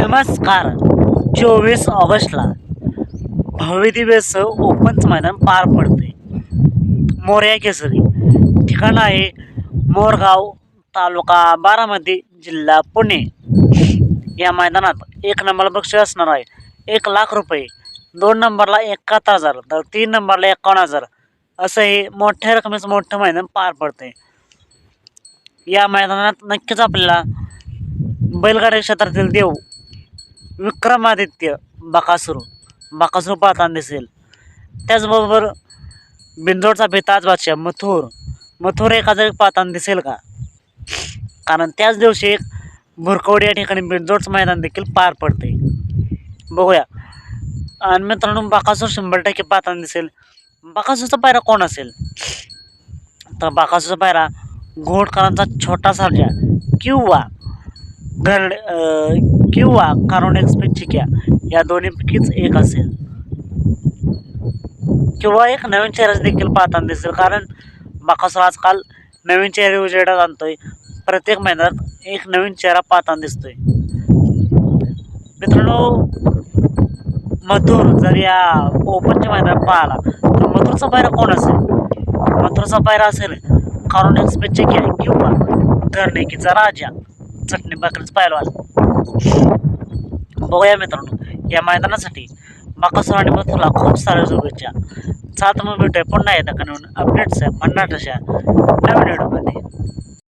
नमस्कार. चोवीस ऑगस्टला भव्य दिवस मैदान पार पडते. मोर्या केसरी. ठिकाण आहे मोरगाव तालुका बारामती जिल्हा पुणे. या मैदानात एक नंबर बक्षीस असणार आहे. एक लाख रुपये. दोन नंबरला एकाहत्तर हजार तर तीन नंबरला एकावन्न हजार. असं हे मोठ्या रकमेचं मोठं मैदान पार पडते. या मैदानात नक्कीच आपल्याला बैलगाडी क्षेत्रातील देव विक्रमादित्य बकासूर बाकासुरू पाहताना दिसेल. त्याचबरोबर बिंदोडचा बेताज बादशाह मथुर मथुर एखादा पाहताना दिसेल का? कारण त्याच दिवशी एक भुरकवडी या ठिकाणी बिंदोडचं मैदान देखील पार पडते बघूया. आणि मित्रांनो बाकासूर शंभर टक्के पाहताना दिसेल. बाकासूरचा पायरा कोण असेल? तर बाकासूरचा पायरा घोडकरांचा छोटा सर्जा किंवा गरड किंवा कारोन एक्सप्रेस चिक्या या दोन्हीपैकीच एक असेल. किंवा एक नवीन चेहरा देखील पाहताना दिसेल कारण बाकासूर आजकाल नवीन चेहरे उजेडात आणतोय. प्रत्येक महिन्यात एक नवीन चेहरा पाहताना दिसतोय. मित्रांनो मधुर जर या ओपनच्या महिन्यात पाहिला तर मधुरचा पायरा कोण असेल? मथुरचा पायरा असेल कारोन एक्सप्रेस चिक्या किंवा धरणेकीचा राजा चटणी भाकरीच पायलवान बघूया मित्रांनो या मैदानासाठी बाकासूर आणि मथुला खूप साऱ्या शुभेच्छा. सात मग भेटूया पुन्हा एकदा का नवीन अपडेट्स आहे पन्नास नवीन व्हिडिओमध्ये.